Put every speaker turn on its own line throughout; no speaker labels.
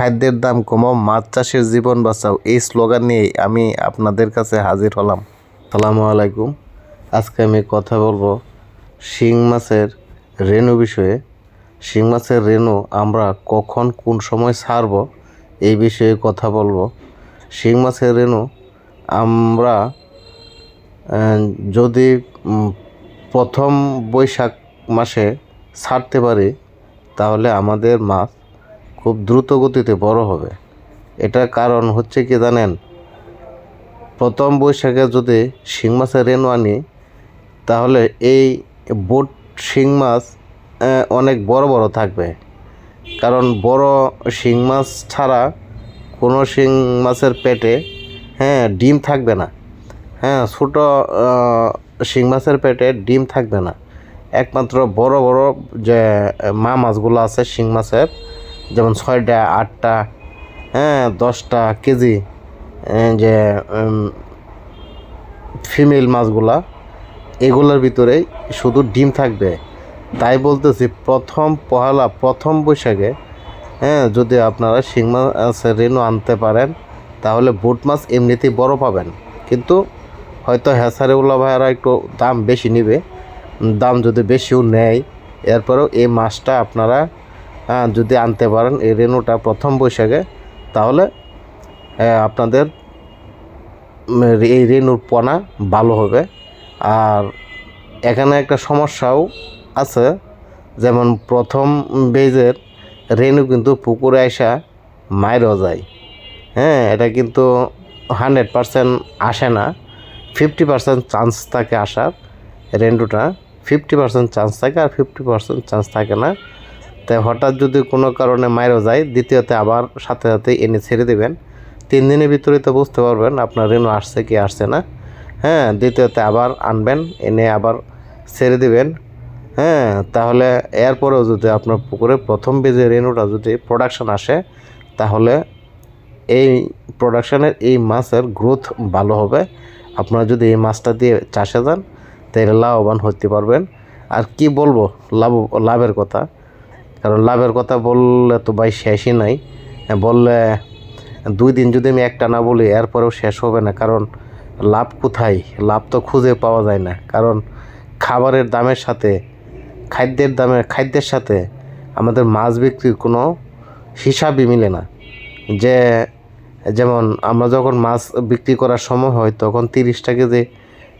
খাদ্যের দাম কমাও, মাছ চাষের জীবন বাঁচাও, এই স্লোগান নিয়েই আমি আপনাদের কাছে হাজির হলাম। সালামু আলাইকুম। আজকে আমি কথা বলব শিং মাছের রেণু বিষয়ে। শিং মাছের রেণু আমরা কখন কোন সময় ছাড়ব এই বিষয়ে কথা বলব। শিং মাছের রেণু আমরা যদি প্রথম বৈশাখ মাসে ছাড়তে পারি, তাহলে আমাদের মাছ খুব দ্রুত গতিতে বড় হবে। এটার কারণ হচ্ছে কি জানেন? প্রথম বৈশাখে যদি শিং মাছের রেণু আনি, তাহলে এই বোট শিং মাছ অনেক বড় বড় থাকবে। কারণ বড় শিং মাছ ছাড়া কোনো শিং মাছের পেটে হ্যাঁ ডিম থাকবে না। হ্যাঁ ছোটো শিং মাছের পেটে ডিম থাকবে না। একমাত্র বড় বড় যে, মা মাছগুলো আছে শিং মাছের যেমন ছয়টা, আটটা হ্যাঁ দশটা কেজি যে ফিমেল মাছগুলা, এগুলোর ভিতরেই শুধু ডিম থাকবে। তাই বলতেছি, প্রথম পহেলা, প্রথম বৈশাখে হ্যাঁ যদি আপনারা শিং মাছ, রেনু আনতে পারেন, তাহলে বুট মাছ এমনিতেই বড় পাবেন। কিন্তু হয়তো হ্যাসারেগুলো ভাইয়ারা একটু দাম বেশি নেবে, দাম যদি বেশিও নেয়, এরপরেও এই মাছটা আপনারা যদি আনতে পারেন এই রেণুটা প্রথম বৈশাখে তাহলে হ্যাঁ, আপনাদের এই রেনুর পোনা ভালো হবে। আর এখানে একটা সমস্যাও আছে যেমন প্রথম বেজের রেনু কিন্তু পুকুরে আসা মায়েরও যায়। হ্যাঁ এটা কিন্তু হান্ড্রেড পারসেন্ট আসে না। ফিফটি পার্সেন্ট চান্স থাকে আসার রেন্ডুটা ফিফটি পার্সেন্ট চান্স থাকে আর ফিফটি পার্সেন্ট চান্স থাকে না। তাই হঠাৎ যদি কোনো কারণে মায়েরও যায়, দ্বিতীয়তে আবার সাথে সাথে এনে ছেড়ে দেবেন। তিন দিনের ভিতরে তো বুঝতে পারবেন আপনার রেণু আসছে কি আসছে না। হ্যাঁ দ্বিতীয়তে আবার আনবেন, এনে আবার ছেড়ে দিবেন। হ্যাঁ তাহলে এরপরেও যদি আপনার পুকুরে প্রথম বেজে রেণুটা যদি প্রোডাকশান আসে, তাহলে এই প্রোডাকশানের এই মাছের গ্রোথ ভালো হবে। আপনারা যদি এই মাছটা দিয়ে চাষে যান, তাহলে লাভবান হতে পারবেন। আর কি বলব, লাভ, লাভের কথা। কারণ লাভের কথা বললে তো ভাই শেষই নাই। বললে দুই দিন যদি আমি একটা না বলি, এরপরেও শেষ হবে না। কারণ লাভ কোথায়? লাভ তো খুঁজে পাওয়া যায় না। কারণ খাবারের দামের সাথে, খাদ্যের দামের, খাদ্যের সাথে আমাদের মাছ বিক্রির কোনো হিসাবই মিলে না। যে, যেমন আমরা যখন মাছ বিক্রি করার সময় হয়, তখন তিরিশটা কেজি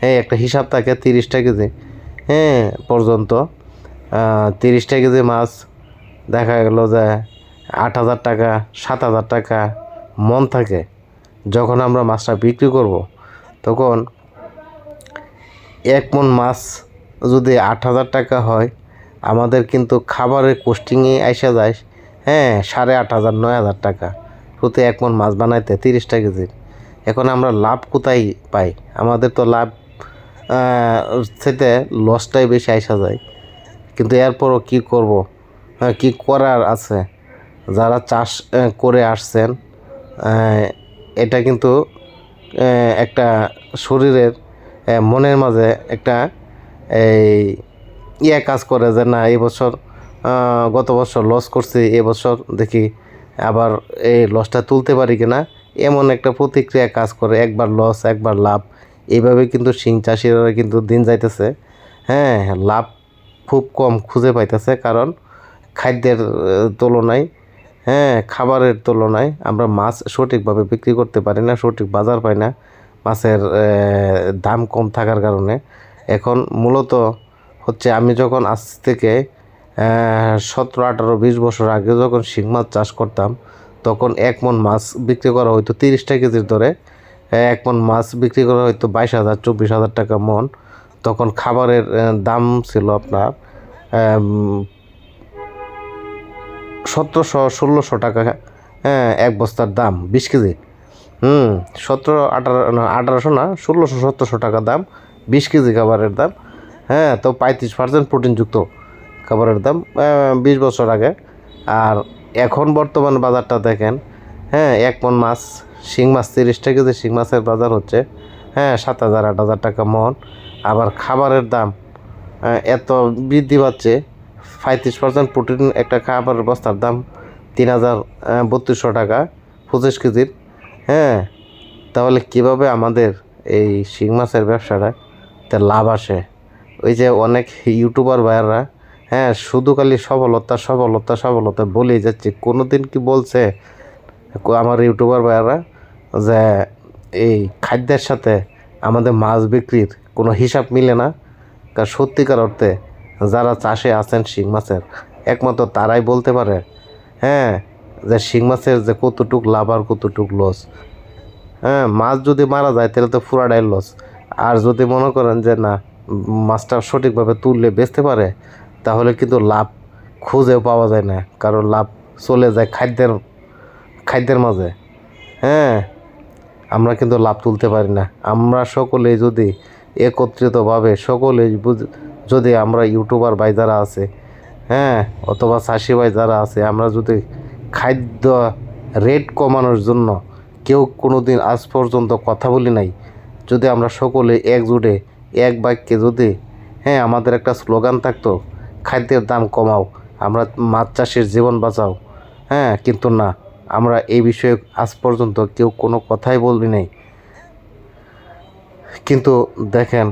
হ্যাঁ একটা হিসাব থাকে তিরিশটা কেজি হ্যাঁ পর্যন্ত তিরিশটা কেজি মাছ দেখা গেল যে আট হাজার টাকা, সাত হাজার টাকা মন থাকে। যখন আমরা মাছটা বিক্রি করব, তখন এক মন মাছ যদি আট হাজার টাকা হয়, আমাদের কিন্তু খাবারের কোস্টিংয়ে আইসা যায় হ্যাঁ সাড়ে আট হাজার, নয় হাজার টাকা। প্রতি এক মন মাছ বানাইতে তিরিশটা কেজির এখন আমরা লাভ কোথায় পাই? আমাদের তো লাভ সেতে লসটাই বেশি আইসা যায়। কিন্তু এরপরও কি করব? কী করার আছে? যারা চাষ করে আসছেন এটা কিন্তু একটা শরীরের মনের মাঝে একটা, এই ইয়ে কাজ করে যে না এবছর গত বছর লস করছি এবছর দেখি আবার এই লসটা তুলতে পারি কিনা? এমন একটা প্রতিক্রিয়া কাজ করে, একবার লস একবার লাভ। এইভাবে কিন্তু শিং চাষিরা কিন্তু দিন যাইতেছে। হ্যাঁ লাভ খুব কম খুঁজে পাইতেছে, কারণ খাদ্যের তুলনায় হ্যাঁ খাবারের তুলনায় আমরা মাছ সঠিকভাবে বিক্রি করতে পারি না, সঠিক বাজার পাই না। মাছের দাম কম থাকার কারণে। এখন মূলত হচ্ছে আমি যখন আজ থেকে সতেরো, আঠারো, বিশ বছর আগে যখন শিং মাছ চাষ করতাম, তখন এক মন মাছ বিক্রি করা হয়তো তিরিশটা কেজির দরে। এক মন মাছ বিক্রি করা হয়তো বাইশ হাজার, চব্বিশ হাজার টাকা মন। তখন খাবারের দাম ছিল আপনার সতেরোশো, ষোলোশো টাকা হ্যাঁ এক বস্তার দাম, বিশ কেজি। হুম, সতেরো, আঠারো, না, আঠারোশো না, ষোলোশো, সতেরোশো টাকা দাম, বিশ কেজি খাবারের দাম হ্যাঁ তো পঁয়ত্রিশ পার্সেন্ট প্রোটিনযুক্ত খাবারের দাম বিশ বছর আগে। আর এখন বর্তমান বাজারটা দেখেন হ্যাঁ এক মন মাছ, শিং মাছ তিরিশটা কেজি, শিং মাছের বাজার হচ্ছে হ্যাঁ সাত হাজার, আট হাজার টাকা মন। আবার খাবারের দাম এত বৃদ্ধি পাচ্ছে পঁয়ত্রিশ পার্সেন্ট প্রোটিন একটা খাবারের বস্তার দাম তিন হাজার বত্রিশশো টাকা, পঁচিশ কেজির। হ্যাঁ তাহলে কীভাবে আমাদের এই শিং মাছের ব্যবসাটা তে লাভ আসে? ওই যে অনেক ইউটিউবার ভাইয়াররা হ্যাঁ শুধু খালি সফলতা সফলতা সফলতা বলেই যাচ্ছে। কোনো দিন কি বলছে আমার ইউটিউবার ভাইয়ারা যে এই খাদ্যের সাথে আমাদের মাছ বিক্রির কোনো হিসাব মিলে না? কারণ সত্যিকার অর্থে যারা চাষে আছেন শিং মাছের, একমাত্র তারাই বলতে পারে হ্যাঁ যে শিং মাছের যে কতটুক লাভ আর কতটুক লস হ্যাঁ মাছ যদি মারা যায় তাহলে তো পুরাটাই লস আর যদি মনে করেন যে না, মাছটা সঠিকভাবে তুললে বেচতে পারে, তাহলে কিন্তু লাভ খুঁজেও পাওয়া যায় না, কারণ লাভ চলে যায় খাদ্যের খাদ্যের মাঝে। হ্যাঁ আমরা কিন্তু লাভ তুলতে পারি না। আমরা সকলেই যদি একত্রিতভাবে সকলেই বুঝ- যদি আমরা ইউটিউবার ভাই যারা আছে হ্যাঁ অথবা চাষি ভাই যারা আছে, আমরা যদি খাদ্য রেট কমানোর জন্য কেউ কোনো দিন আজ পর্যন্ত কথা বলি নাই, যদি আমরা সকলে একজুটে এক বাক্যে যদি হ্যাঁ আমাদের একটা স্লোগান থাকতো, খাদ্যের দাম কমাও, আমরা মাছ চাষের জীবন বাঁচাও হ্যাঁ কিন্তু না, আমরা এই বিষয়ে আজ পর্যন্ত কেউ কোনো কথাই বলবি নাই। কিন্তু দেখেন,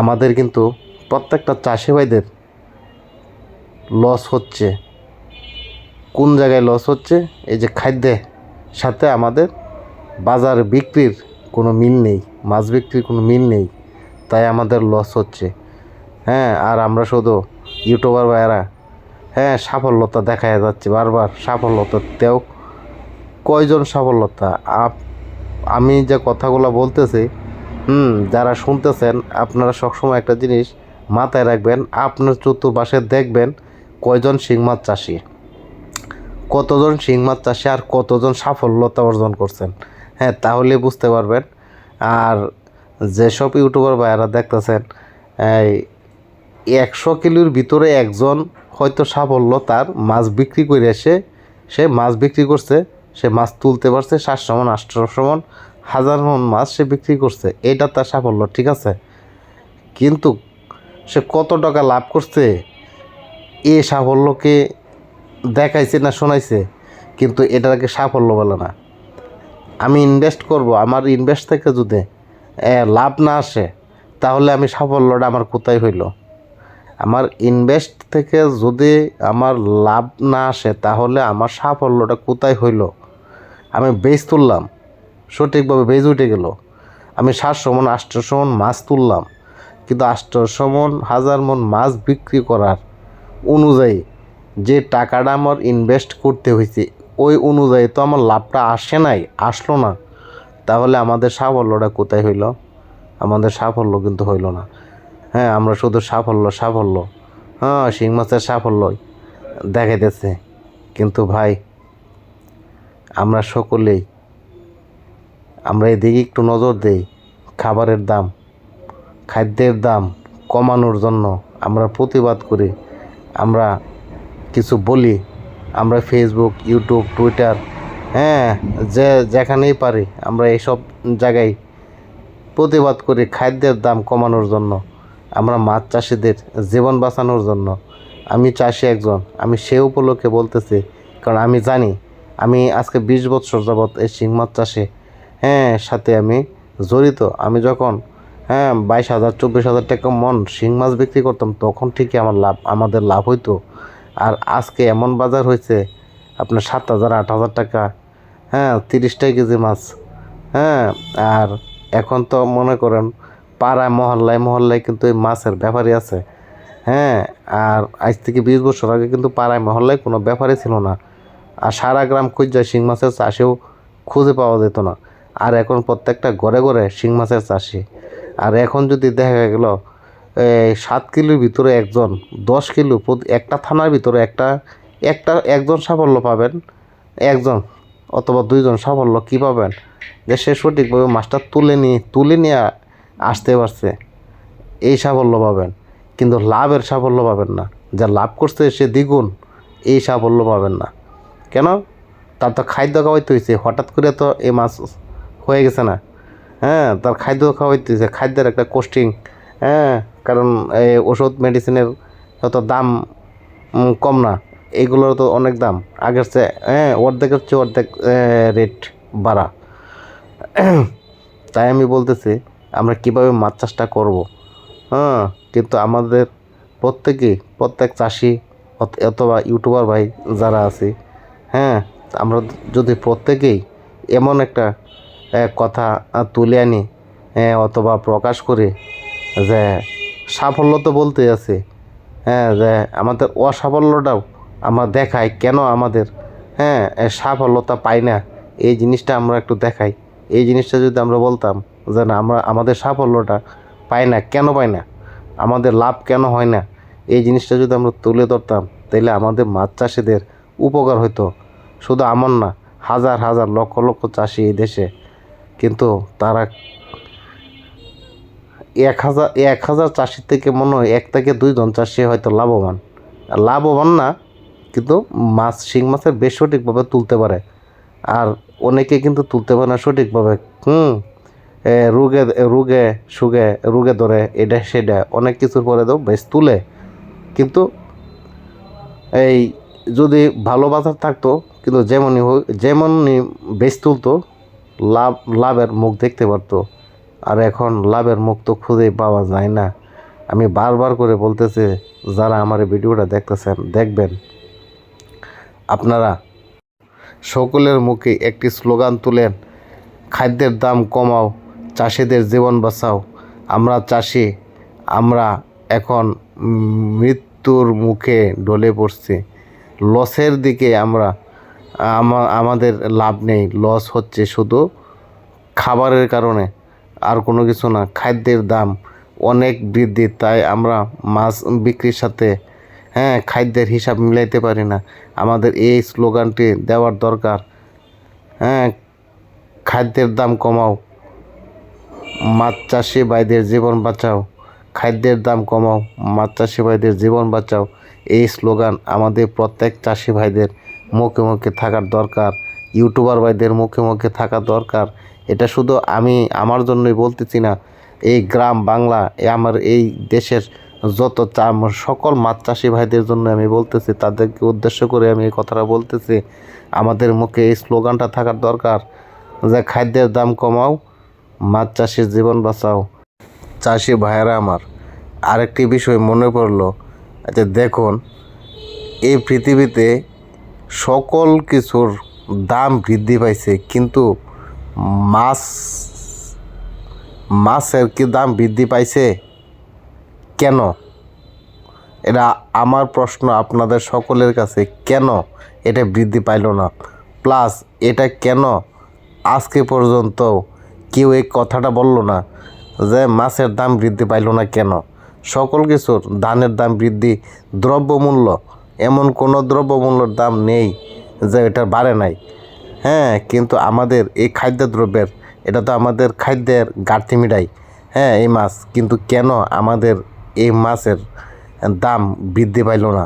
আমাদের কিন্তু প্রত্যেকটা চাষি ভাইদের লস হচ্ছে। কোন জায়গায় লস হচ্ছে? এই যে খাদ্যের সাথে আমাদের বাজার বিক্রির কোনো মিল নেই, মাছ বিক্রির কোনো মিল নেই, তাই আমাদের লস হচ্ছে। হ্যাঁ আর আমরা শুধু ইউটিউবার ভাইয়েরা হ্যাঁ সাফল্যতা দেখা যাচ্ছে, বারবার সাফল্যতাতেও কয়জন সাফল্যতা? আমি যে কথাগুলো বলতেছি, হুম, যারা শুনতেছেন, আপনারা সবসময় একটা জিনিস মাথায় রাখবেন, আপনার চতুর্পাশে দেখবেন কয়জন শিং মাছ চাষি। কতজন শিং মাছ চাষি আর কতজন সাফল্যতা অর্জন করছেন। হ্যাঁ তাহলে বুঝতে পারবেন। আর যেসব ইউটিউবার ভাইয়ারা দেখতেছেন, এই একশো কিলোর ভিতরে একজন হয়তো সাফল্য তার মাছ বিক্রি করে এসে, সে মাছ বিক্রি করছে, সে মাছ তুলতে পারছে, সাতশো মন, আটশো মন, হাজার মন মাছ সে বিক্রি করছে। এটা তার সাফল্য, ঠিক আছে? কিন্তু সে কত টাকা লাভ করছে? এ সাফল্যকে দেখাইছে না শোনাইছে, কিন্তু এটাকে সাফল্য বলে না। আমি ইনভেস্ট করব, আমার ইনভেস্ট থেকে যদি লাভ না আসে, তাহলে আমি সাফল্যটা আমার কোথায় হইল? আমার ইনভেস্ট থেকে যদি আমার লাভ না আসে, তাহলে আমার সাফল্যটা কোথায় হইল? আমি বেজ তুললাম, সঠিকভাবে বেজ উঠে গেল। আমি সাতশো মন আটশোশো মন মাছ তুললাম। কিন্তু আটশোশো মন হাজার মন মাছ বিক্রি করার অনুযায়ী যে টাকাটা আমার ইনভেস্ট করতে হয়েছে, ওই অনুযায়ী তো আমার লাভটা আসে নাই, আসলো না। তাহলে আমাদের সাফল্যটা কোথায় হইল? আমাদের সাফল্য কিন্তু হইল না। হ্যাঁ আমরা শুধু সাফল্য সাফল্য। হ্যাঁ শিং মাছের সাফল্যই দেখাইতেছে। কিন্তু ভাই, আমরা সকলেই, আমরা এদিকে একটু নজর দেই খাবারের দাম। খাদ্যের দাম কমানোর জন্য আমরা প্রতিবাদ করি। আমরা কিছু বলি। আমরা ফেসবুক ইউটিউব টুইটার হ্যাঁ যে যেখানেই পারি আমরা এইসব জায়গায় প্রতিবাদ করি খাদ্যের দাম কমানোর জন্য। আমরা মাছ চাষিদের জীবন বাঁচানোর জন্য। আমি চাষি একজন, আমি সে উপলক্ষে বলতেছি, কারণ আমি জানি, আমি আজকে বিশ বছর যাবৎ এই শিং মাছ চাষে হ্যাঁ সাথে আমি জড়িত। আমি যখন হ্যাঁ বাইশ হাজার, চব্বিশ হাজার টাকা মন, শিং মাছ বিক্রি করতাম, তখন ঠিকই আমার লাভ, আমাদের লাভ হইতো। আর আজকে এমন বাজার হয়েছে আপনার সাত হাজার, আট হাজার টাকা হ্যাঁ তিরিশটাই কেজি মাছ হ্যাঁ আর এখন তো মনে করেন পাড়ায়, মহল্লায় মহল্লায় কিন্তু এই মাছের ব্যাপারই আছে। হ্যাঁ আর আজ থেকে বিশ বছর আগে কিন্তু পাড়ায়, মহল্লায় কোনো ব্যাপারই ছিল না। আর সারা গ্রাম খুঁজা শিং মাছের চাষেও খুঁজে পাওয়া যেত না। আর এখন প্রত্যেকটা ঘরে ঘরে শিং মাছের চাষি। আর এখন যদি দেখা গেল সাত কিলোর ভিতরে একজন, দশ কিলো একটা থানার ভিতরে একটা একটা একজন সাফল্য পাবেন, একজন অথবা দুইজন সাফল্য কী পাবেন? যে সে সঠিকভাবে মাছটা তুলে নিয়ে তুলে নিয়ে আসতে পারছে, এই সাফল্য পাবেন। কিন্তু লাভের সাফল্য পাবেন না। যা লাভ করছে সে দ্বিগুণ, এই সাফল্য পাবেন না। কেন? তার তো খাদ্য খাওয়াইতে হয়েছে হঠাৎ করে তো এই মাছ হয়ে গেছে না। হ্যাঁ তার খাদ্য খাওয়াইতে হয়েছে খাদ্যের একটা কোস্টিং হ্যাঁ কারণ এই ওষুধ মেডিসিনের হয়তো দাম কম না। এগুলোর তো অনেক দাম। আগের চেয়ে হ্যাঁ অর্ধেকের চেয়ে অর্ধেক রেট বাড়া। তাই আমি বলতেছি, আমরা কীভাবে মাছ চাষটা করব? হ্যাঁ কিন্তু আমাদের প্রত্যেকেই প্রত্যেক চাষি অথ- অথবা ইউটিউবার ভাই যারা আছে হ্যাঁ আমরা যদি প্রত্যেকেই এমন একটা কথা তুলে আনি অথবা প্রকাশ করি যে সাফল্য তো বলতে আছে হ্যাঁ যে আমাদের অসাফল্যটাও আমরা দেখাই কেন আমাদের হ্যাঁ সাফল্যতা পাই না, এই জিনিসটা আমরা একটু দেখাই। এই জিনিসটা যদি আমরা বলতাম যে না, আমরা আমাদের সাফল্যটা পাই না, কেন পাই না? আমাদের লাভ কেন হয় না? এই জিনিসটা যদি আমরা তুলে ধরতাম তাহলে আমাদের মাছ চাষিদের উপকার হতো শুধু আমার না, হাজার হাজার লক্ষ লক্ষ চাষি এই দেশে কিন্তু তারা এক হাজার এক হাজার চাষির থেকে মনে হয় এক থেকে দুইজন চাষি হয়তো লাভবান। লাভবান না, কিন্তু মাছ, শিং মাছের বেশ সঠিকভাবে তুলতে পারে। আর অনেকে কিন্তু তুলতে পারে না সঠিকভাবে। হুম রোগে রোগে, সুগে, রোগে ধরে, এটা সেটা। অনেক কিছুর পরে তো বেশ তুলে। কিন্তু এই যদি ভালো বাজার থাকতো, কিন্তু যেমনই হোক, যেমনই বেশ তুলতো লাভ, লাভের মুখ দেখতে পারতো। আর এখন লাভের মুখ তো খুঁজে পাওয়া যায় না। আমি বারবার করে বলতেছি, যারা আমার ভিডিওটা দেখতেছেন, দেখবেন। আপনারা সকলের মুখে একটি স্লোগান তুলেন, খাদ্যের দাম কমাও, চাষিদের জীবন বাঁচাও। আমরা চাষি, আমরা এখন মৃত্যুর মুখে ঢলে পড়ছি। লসের দিকে আমরা আমা- আমাদের লাভ নেই লস হচ্ছে শুধু খাবারের কারণে, আর কোনো কিছু না, খাদ্যের দাম অনেক বৃদ্ধি, তাই আমরা মাছ বিক্রির সাথে হ্যাঁ খাদ্যের হিসাব মিলাইতে পারি না। আমাদের এই স্লোগানটি দেওয়ার দরকার হ্যাঁ খাদ্যের দাম কমাও, মাছ চাষি ভাইদের জীবন বাঁচাও, খাদ্যের দাম কমাও, মাছ চাষি ভাইদের জীবন বাঁচাও, এই স্লোগান আমাদের প্রত্যেক চাষি ভাইদের মুখে মুখে থাকার দরকার ইউটিউবার ভাইদের মুখে মুখে থাকা দরকার। এটা শুধু আমি আমার জন্যই বলতেছি না, এই গ্রাম বাংলা, এ আমার এই দেশের যত সকল মাছ চাষি ভাইদের জন্য আমি বলতেছি, তাদেরকে উদ্দেশ্য করে আমি এই কথাটা বলতেছি। আমাদের মুখে এই স্লোগানটা থাকার দরকার যে খাদ্যের দাম কমাও, মাছ চাষির জীবন বাঁচাও। চাষি ভাইয়েরা আমার, আরেকটি বিষয় মনে পড়ল, যে দেখুন, এই পৃথিবীতে সকল কিছুর দাম বৃদ্ধি পাইছে, কিন্তু মাছ, মাছের কি দাম বৃদ্ধি পাইছে? কেন? এটা আমার প্রশ্ন আপনাদের সকলের কাছে, কেন এটা বৃদ্ধি পাইল না? প্লাস এটা কেন আজকে পর্যন্ত কেউ এই কথাটা বলল না যে মাছের দাম বৃদ্ধি পাইল না কেন? সকল কিছুর ধানের দাম বৃদ্ধি, দ্রব্যমূল্য এমন কোনো দ্রব্যমূল্যর দাম নেই যে এটা বাড়ে নাই। হ্যাঁ কিন্তু আমাদের এই খাদ্যদ্রব্যের, এটা তো আমাদের খাদ্যের ঘাটতি মিটাই। হ্যাঁ এই মাছ, কিন্তু কেন আমাদের এই মাছের দাম বৃদ্ধি পাইল না?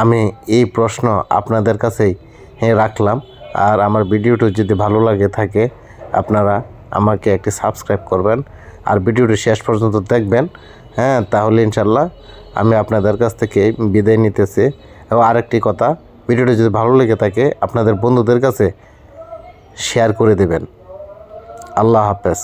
আমি এই প্রশ্ন আপনাদের কাছেই রাখলাম। আর আমার ভিডিওটি যদি ভালো লাগে থাকে, আপনারা আমাকে একটি সাবস্ক্রাইব করবেন। আর ভিডিওটি শেষ পর্যন্ত দেখবেন। হ্যাঁ তাহলে ইনশাল্লাহ আমি আপনাদের কাছ থেকে বিদায় নিতেছি। এবং আরেকটি কথা, ভিডিওটি যদি ভালো লেগে থাকে, আপনাদের বন্ধুদের কাছে শেয়ার করে দেবেন। আল্লাহ হাফেজ।